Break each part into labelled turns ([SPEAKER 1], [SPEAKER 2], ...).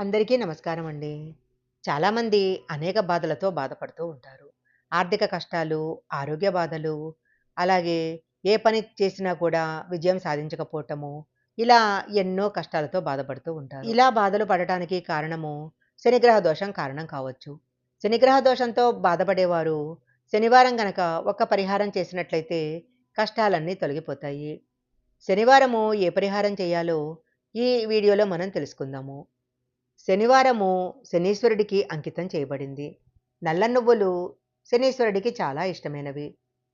[SPEAKER 1] అందరికీ నమస్కారం అండి. చాలామంది అనేక బాధలతో బాధపడుతూ ఉంటారు. ఆర్థిక కష్టాలు, ఆరోగ్య బాధలు, అలాగే ఏ పని చేసినా కూడా విజయం సాధించకపోవటము, ఇలా ఎన్నో కష్టాలతో బాధపడుతూ ఉంటారు. ఇలా బాధలు పడటానికి కారణము శనిగ్రహ దోషం కారణం కావచ్చు. శనిగ్రహ దోషంతో బాధపడేవారు శనివారం గనక ఒక పరిహారం చేసినట్లయితే కష్టాలన్నీ తొలగిపోతాయి. శనివారము ఏ పరిహారం చేయాలో ఈ వీడియోలో మనం తెలుసుకుందాము. శనివారము శనీశ్వరుడికి అంకితం చేయబడింది. నల్ల నువ్వులు శనీశ్వరుడికి చాలా ఇష్టమైనవి.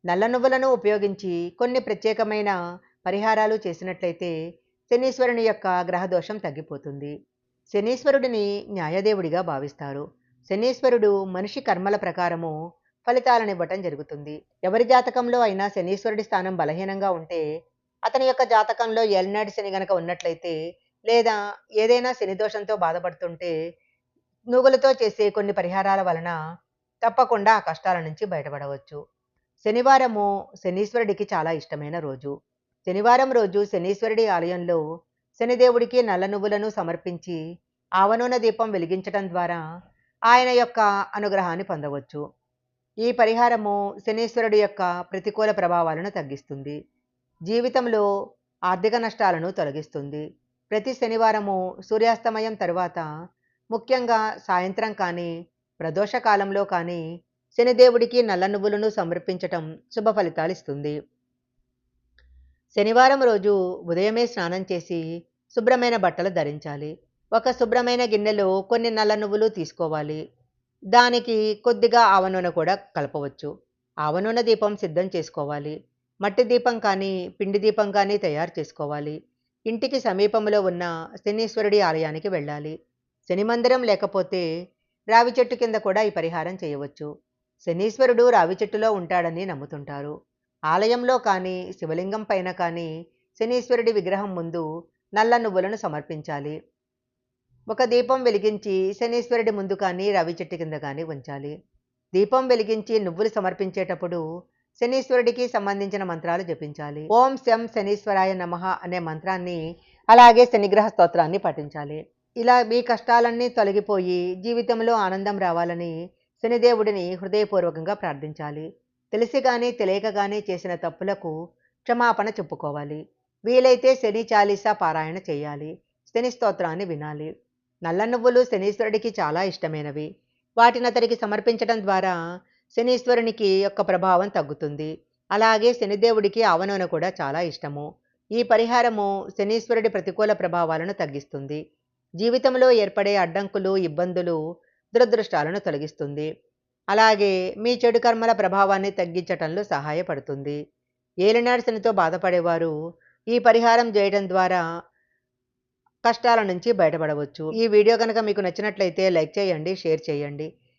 [SPEAKER 1] నల్ల నువ్వులను ఉపయోగించి కొన్ని ప్రత్యేకమైన పరిహారాలు చేసినట్లయితే శనీశ్వరుని యొక్క గ్రహదోషం తగ్గిపోతుంది. శనీశ్వరుడిని న్యాయదేవుడిగా భావిస్తారు. శనీశ్వరుడు మనిషి కర్మల ప్రకారము ఫలితాలనివ్వటం జరుగుతుంది. ఎవరి జాతకంలో అయినా శనీశ్వరుడి స్థానం బలహీనంగా ఉంటే అతని యొక్క జాతకంలో ఏలినాటి శని గనక ఉన్నట్లయితే లేదా ఏదైనా శని దోషంతో బాధపడుతుంటే నువ్వులతో చేసే కొన్ని పరిహారాల వలన తప్పకుండా ఆ కష్టాల నుంచి బయటపడవచ్చు. శనివారము శనీశ్వరుడికి చాలా ఇష్టమైన రోజు. శనివారం రోజు శనీశ్వరుడి ఆలయంలో శనిదేవుడికి నల్ల నువ్వులను సమర్పించి ఆవనూన దీపం వెలిగించటం ద్వారా ఆయన యొక్క అనుగ్రహాన్ని పొందవచ్చు. ఈ పరిహారము శనీశ్వరుడి యొక్క ప్రతికూల ప్రభావాలను తగ్గిస్తుంది. జీవితంలో ఆర్థిక నష్టాలను తొలగిస్తుంది. ప్రతి శనివారము సూర్యాస్తమయం తరువాత ముఖ్యంగా సాయంత్రం కానీ ప్రదోషకాలంలో కానీ శనిదేవుడికి నల్ల నువ్వులను సమర్పించటం శుభ ఫలితాలిస్తుంది. శనివారం రోజు ఉదయమే స్నానం చేసి శుభ్రమైన బట్టలు ధరించాలి. ఒక శుభ్రమైన గిన్నెలో కొన్ని నల్ల నువ్వులు తీసుకోవాలి. దానికి కొద్దిగా ఆవనూనె కూడా కలపవచ్చు. ఆవనూనె దీపం సిద్ధం చేసుకోవాలి. మట్టి దీపం కానీ పిండి దీపం కానీ తయారు చేసుకోవాలి. ఇంటికి సమీపంలో ఉన్న శనీశ్వరుడి ఆలయానికి వెళ్ళాలి. శని మందిరం లేకపోతే రావి చెట్టు కింద కూడా ఈ పరిహారం చేయవచ్చు. శనీశ్వరుడు రావి చెట్టులో ఉంటాడని నమ్ముతుంటారు. ఆలయంలో కానీ శివలింగం పైన కానీ శనీశ్వరుడి విగ్రహం ముందు నల్ల నువ్వులను సమర్పించాలి. ఒక దీపం వెలిగించి శనీశ్వరుడి ముందు కానీ రావి చెట్టు కింద కానీ ఉంచాలి. దీపం వెలిగించి నువ్వులు సమర్పించేటప్పుడు శనీశ్వరుడికి సంబంధించిన మంత్రాలు జపించాలి. ఓం శం శనీశ్వరాయ నమః అనే మంత్రాన్ని అలాగే శనిగ్రహ స్తోత్రాన్ని పఠించాలి. ఇలా మీ కష్టాలన్నీ తొలగిపోయి జీవితంలో ఆనందం రావాలని శనిదేవుడిని హృదయపూర్వకంగా ప్రార్థించాలి. తెలిసి కానీ తెలియక కానీ చేసిన తప్పులకు క్షమాపణ చెప్పుకోవాలి. వీలైతే శని చాలీసా పారాయణ చేయాలి. శని స్తోత్రాన్ని వినాలి. నల్ల నువ్వులు శనీశ్వరుడికి చాలా ఇష్టమైనవి. వాటిని అతడికి సమర్పించడం ద్వారా శనీశ్వరునికి యొక్క ప్రభావం తగ్గుతుంది. అలాగే శనిదేవుడికి ఆవనూనె కూడా చాలా ఇష్టము. ఈ పరిహారము శనీశ్వరుడి ప్రతికూల ప్రభావాలను తగ్గిస్తుంది. జీవితంలో ఏర్పడే అడ్డంకులు, ఇబ్బందులు, దురదృష్టాలను తొలగిస్తుంది. అలాగే మీ చెడు కర్మల ప్రభావాన్ని తగ్గించటంలో సహాయపడుతుంది. ఏలినాటి బాధపడేవారు ఈ పరిహారం చేయడం ద్వారా కష్టాల నుంచి బయటపడవచ్చు. ఈ వీడియో కనుక మీకు నచ్చినట్లయితే లైక్ చేయండి, షేర్ చేయండి.